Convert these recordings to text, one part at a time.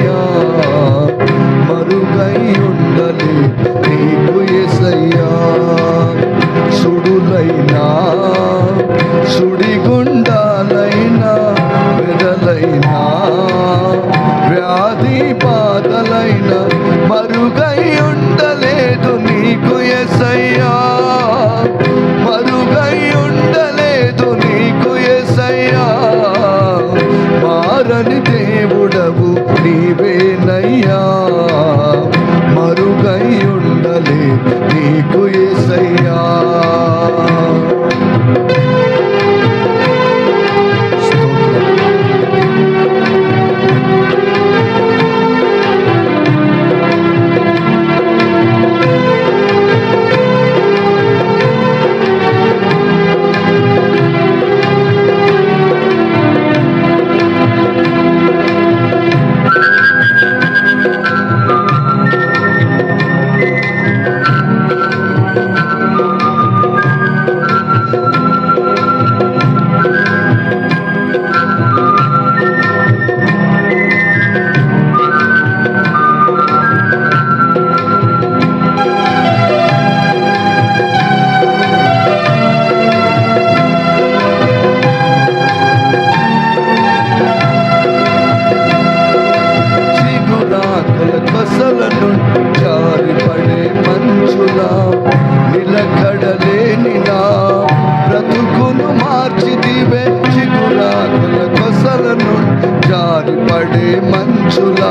నీవేనయ్యా మార్చిదివే చిగురాకుల కొసలను జారిపడే మంచులా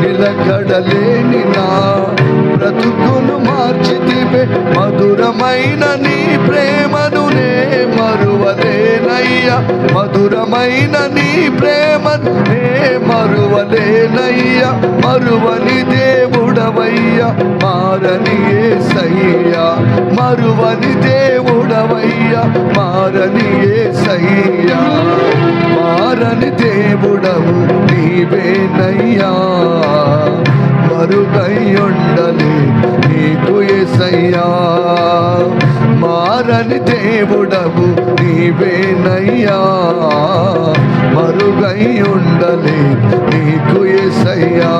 నిలకడలేని నా బ్రతుకును మార్చిదివే మధురమైన నీ ప్రేమను నే మరువలేనయ్యా. మధురమైన నీ ప్రేమను నే మరువలేనయ్యా. మరువనిదే దేవుడవయ్యా మారని ఏసయ్యా. మరువని దేవుడవయ్యా మారని ఏసయ్యా. మారని దేవుడవు నీవేనయ్యా. మరుగై ఉండలే నీకు ఏసయ్యా. మారని దేవుడవు నీవేనయ్యా. మరుగై ఉండలే నీకు ఎసయ్యా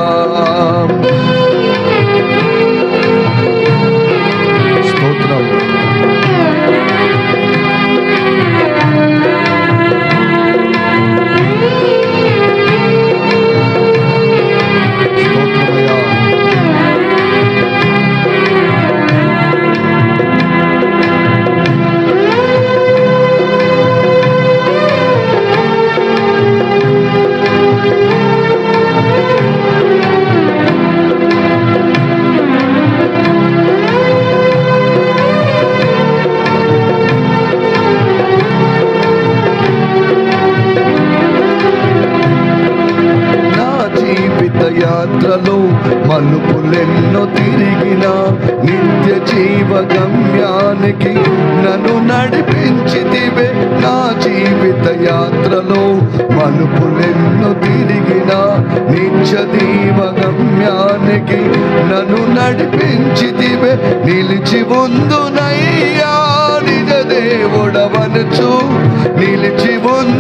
మలుపులెన్నో తిరిగిన నిత్య జీవ గమ్యానికి నన్ను నడిపించితివే నా జీవిత యాత్రలో. మలుపులెన్నో తిరిగిన నిత్య జీవ గమ్యానికి నన్ను నడిపించితివే. నిలిచి ఉందునయ్యా నిజ దేవుడవనుచు. నిలిచి ఉందునయ్యా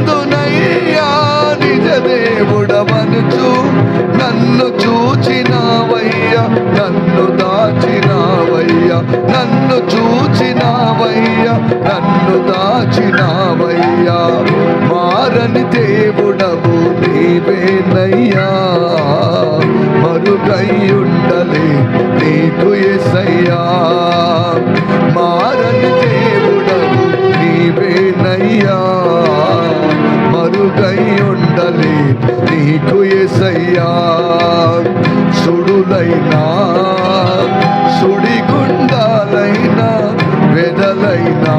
నీకు ఎసయ్యా మారని దేవుడవు నీవేనయ్యా. మరుగై ఉండలే నీకు ఎసయ్యా సుడులైనా సుడిగుండాలైనా వెదలైనా.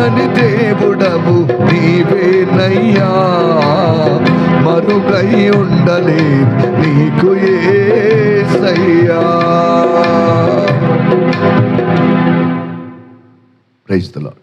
మారని దేవుడవు నీవేనయ్యా. మరుగై ఉండలే నీకు ఏసయ్యా. Praise the lord